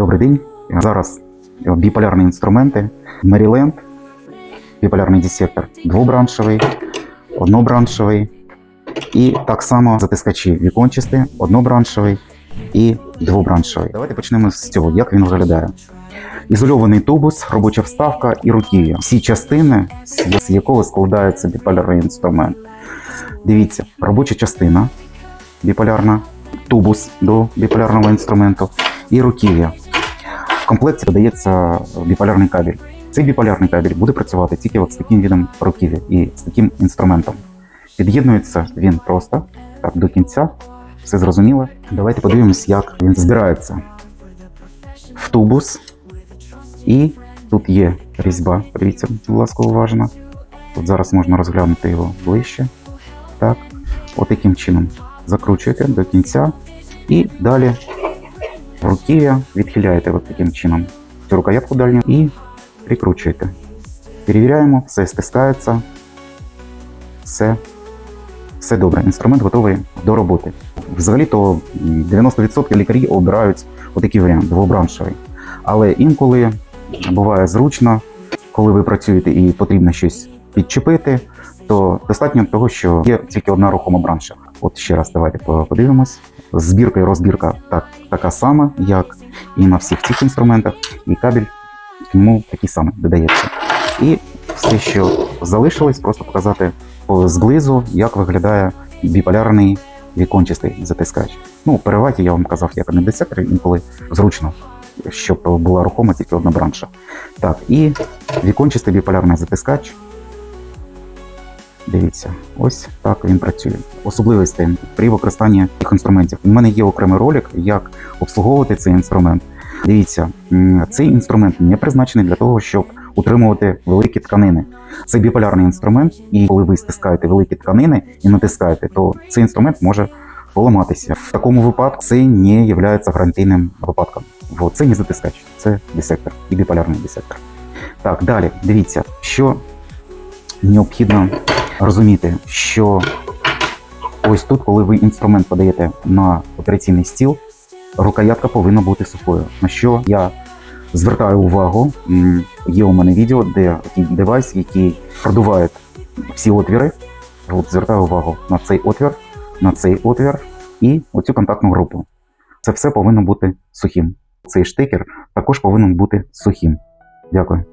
Добрий день. Зараз біполярні інструменти. Maryland, біполярний дисектор двобраншовий, однобраншовий. І так само затискачі вікончасті, однобраншовий і двобраншовий. Давайте почнемо з цього, як він виглядає. Ізольований тубус, робоча вставка і руків'я. Всі частини, з якого складається біполярний інструмент. Дивіться, робоча частина біполярна, тубус до біполярного інструменту і руків'я. Комплекті додається біполярний кабель. Цей біполярний кабель буде працювати тільки от з таким видом руків'я і з таким інструментом. Під'єднується він просто так до кінця. Все зрозуміло. Давайте подивимось, як він збирається в тубус. І тут є різьба. Подивіться, будь ласка, уважно. Тут зараз можна розглянути його ближче. Так, от таким чином закручуєте до кінця. І далі руків'я відхиляєте от таким чином цю рукоятку дальню і прикручуєте. Перевіряємо, все стискається, все, все добре. Інструмент готовий до роботи. Взагалі-то 90% лікарів обирають отакий варіант двобраншовий. Але інколи буває зручно, коли ви працюєте і потрібно щось підчепити, то достатньо того, що є тільки одна рухома бранша. От ще раз давайте подивимось. Збірка і розбірка так, така сама, як і на всіх цих інструментах, і кабель к ньому такий самий додається. І все, що залишилось, просто показати зблизу, як виглядає біполярний вікончастий затискач. Ну, переваті я вам казав, як на десекторі, інколи зручно, щоб була рухома тільки одна бранша. Так, і вікончастий біполярний затискач. Дивіться, ось так він працює. Особливості при використанні цих інструментів. У мене є окремий ролик, як обслуговувати цей інструмент. Дивіться, цей інструмент не призначений для того, щоб утримувати великі тканини. Це біполярний інструмент, і коли ви стискаєте великі тканини і натискаєте, то цей інструмент може поламатися. В такому випадку це не є гарантійним випадком. Бо це не затискач, це дисектор і біполярний дисектор. Так, далі дивіться, що необхідно розуміти, що ось тут, коли ви інструмент подаєте на операційний стіл, рукоятка повинна бути сухою. На що я звертаю увагу, є у мене відео, де девайс, який продуває всі отвіри. От звертаю увагу на цей отвір, на цей отвір і оцю контактну групу. Це все повинно бути сухим. Цей штикер також повинен бути сухим. Дякую.